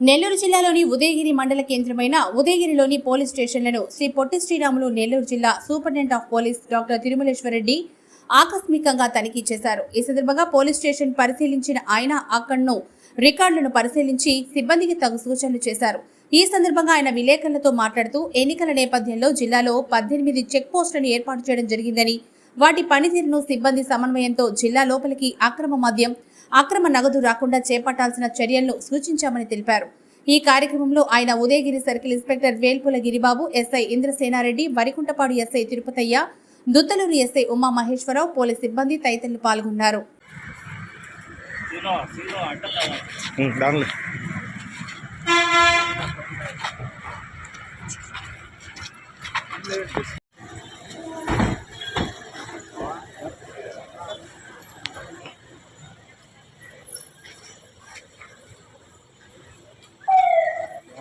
నెల్లూరు జిల్లాలోని ఉదయగిరి మండల కేంద్రమైన ఉదయగిరిలోని పోలీస్ స్టేషన్లను శ్రీ పొట్టి శ్రీరాములు నెల్లూరు జిల్లా superintendent of police doctor Tirumaleswara Reddy ఆకస్మికంగా తనిఖీ చేశారు. ఈ సందర్భంగా పోలీస్ స్టేషన్ పరిశీలించిన ఆయన అక్కడను రికార్డులను పరిశీలించి సిబ్బందికి తగు సూచనలు చేశారు. ఈ సందర్భంగా ఆయన విలేకరులతో మాట్లాడుతూ ఎన్నికల నేపథ్యంలో జిల్లాలో పద్దెనిమిది చెక్ పోస్టులను ఏర్పాటు చేయడం జరిగిందని వాటి పనితీరును సిబ్బంది సమన్వయంతో జిల్లా లోపలికి అక్రమ మద్యం అక్రమ నగదు రాకుండా చేపట్టాల్సిన చర్యలను సూచించామని తెలిపారు. ఈ కార్యక్రమంలో ఆయన Udayagiri circle inspector Velpula Giribabu SI Indrasena Reddy Varikuntapadu SI Tirupataiah Duttaluru SI Uma Maheswara Rao police సిబ్బంది తదితరులు పాల్గొన్నారు.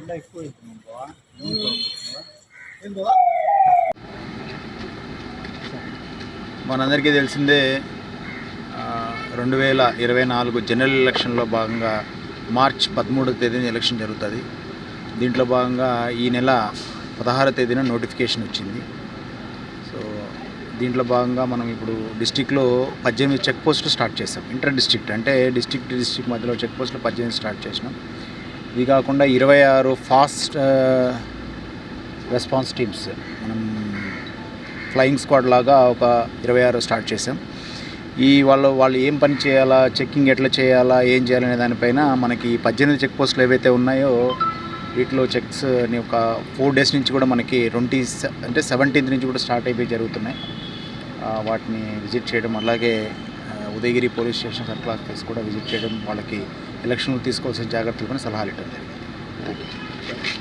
దానిలో మనందరికీ తెలిసిందే రెండు వేల ఇరవై నాలుగు జనరల్ ఎలక్షన్లో భాగంగా మార్చ్ పదమూడవ తేదీన ఎలక్షన్ జరుగుతుంది. దీంట్లో భాగంగా ఈ నెల పదహారవ తేదీన నోటిఫికేషన్ వచ్చింది. సో దీంట్లో భాగంగా మనం ఇప్పుడు డిస్టిక్లో పద్దెనిమిది చెక్ పోస్టులు స్టార్ట్ చేసాం ఇంటర్ డిస్ట్రిక్ట్ అంటే డిస్టిక్ డిస్టిక్ మధ్యలో చెక్ పోస్టులు పద్దెనిమిది స్టార్ట్ చేసినాం. ఇవి కాకుండా ఇరవై ఆరు ఫాస్ట్ రెస్పాన్స్ టీమ్స్. మనం ఫ్లయింగ్ స్క్వాడ్ లాగా ఒక ఇరవై ఆరు స్టార్ట్ చేసాం ఈ వాళ్ళు వాళ్ళు ఏం పని చేయాలా చెక్కింగ్ ఎట్లా చేయాలా ఏం చేయాలనే దానిపైన మనకి పద్దెనిమిది చెక్ పోస్టులు ఏవైతే ఉన్నాయో వీటిలో చెక్స్ ఒక ఫోర్ డేస్ నుంచి కూడా మనకి ట్వంటీ అంటే సెవెంటీన్త్ నుంచి కూడా స్టార్ట్ అయిపోయి జరుగుతున్నాయి. వాటిని విజిట్ చేయడం అలాగే Udayagiri police station circle office కూడా విజిట్ చేయడం వాళ్ళకి एलक्षन जाग्रत सलह थैंक यू